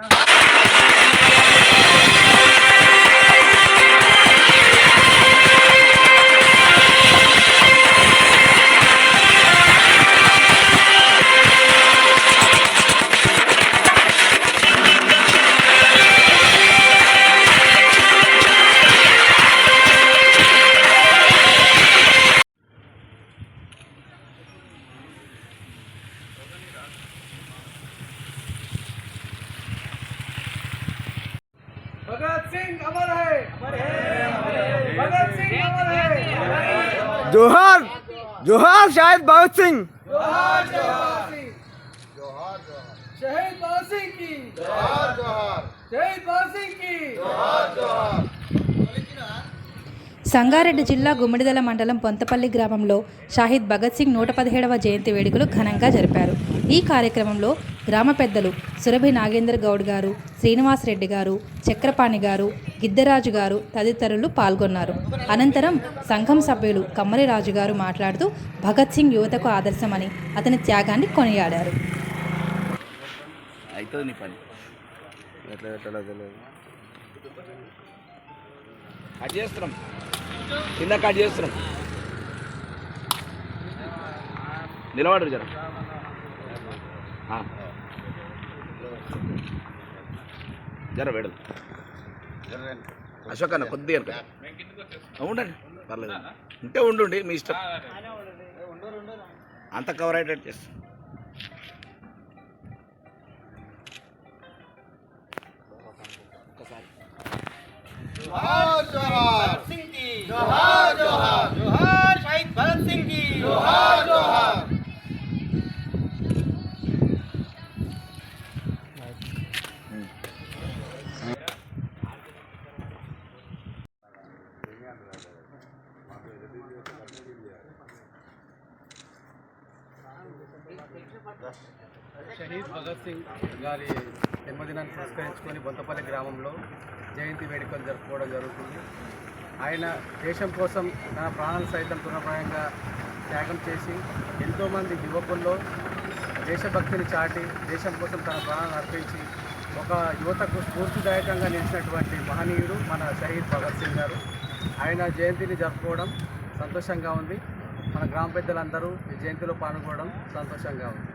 Yeah. Bhagat Singh अमर है। भगत सिंह अमर है। जोहार जोहार शायद भगत सिंह। जोहार जोहार। शहीद भगत सिंह की। शहीद సంగారెడ్డి జిల్లా గుమ్మడిదల మండలం పొంతపల్లి గ్రామంలో షాహిద్ భగత్ సింగ్ నూట పదిహేడవ జయంతి వేడుకలు ఘనంగా జరిపారు. ఈ కార్యక్రమంలో గ్రామ పెద్దలు సురభి నాగేందర్ గౌడ్ గారు శ్రీనివాస్ రెడ్డి గారు చక్రపాణి గారు గిద్దరాజు గారు తదితరులు పాల్గొన్నారు. అనంతరం సంఘం సభ్యులు కమ్మరిరాజు గారు మాట్లాడుతూ భగత్ సింగ్ యువతకు ఆదర్శమని అతని త్యాగాన్ని కొనియాడారు. కట్ చేస్తున్నాం. కింద కట్ చేస్తున్నాం. నిలబడరు జర. జర వేడు అశోక్ అన్న కొద్దిగా ఉండండి. పర్లేదు. ఉంటే ఉండుండి మీ ఇష్టం. అంత కవర్ అయ్యేటట్టు చేస్తాం. ఒకసారి షహీద్ భగత్ సింగ్ గారి జన్మదినాన్ని పురస్కరించుకొని బొంతపల్లి గ్రామంలో జయంతి వేడుకలు జరుపుకోవడం జరుగుతుంది. ఆయన దేశం కోసం తన ప్రాణాలు సైతం తృణప్రాయంగా త్యాగం చేసి ఎంతోమంది యువకుల్లో దేశభక్తిని చాటి దేశం కోసం తన ప్రాణాలను అర్పించి ఒక యువతకు స్ఫూర్తిదాయకంగా నిలిచినటువంటి మహనీయుడు మన షహీద్ భగత్ సింగ్ గారు. ఆయన జయంతిని జరుపుకోవడం సంతోషంగా ఉంది. మన గ్రామ పెద్దలందరూ ఈ జయంతిలో పాల్గొనడం సంతోషంగా ఉంది.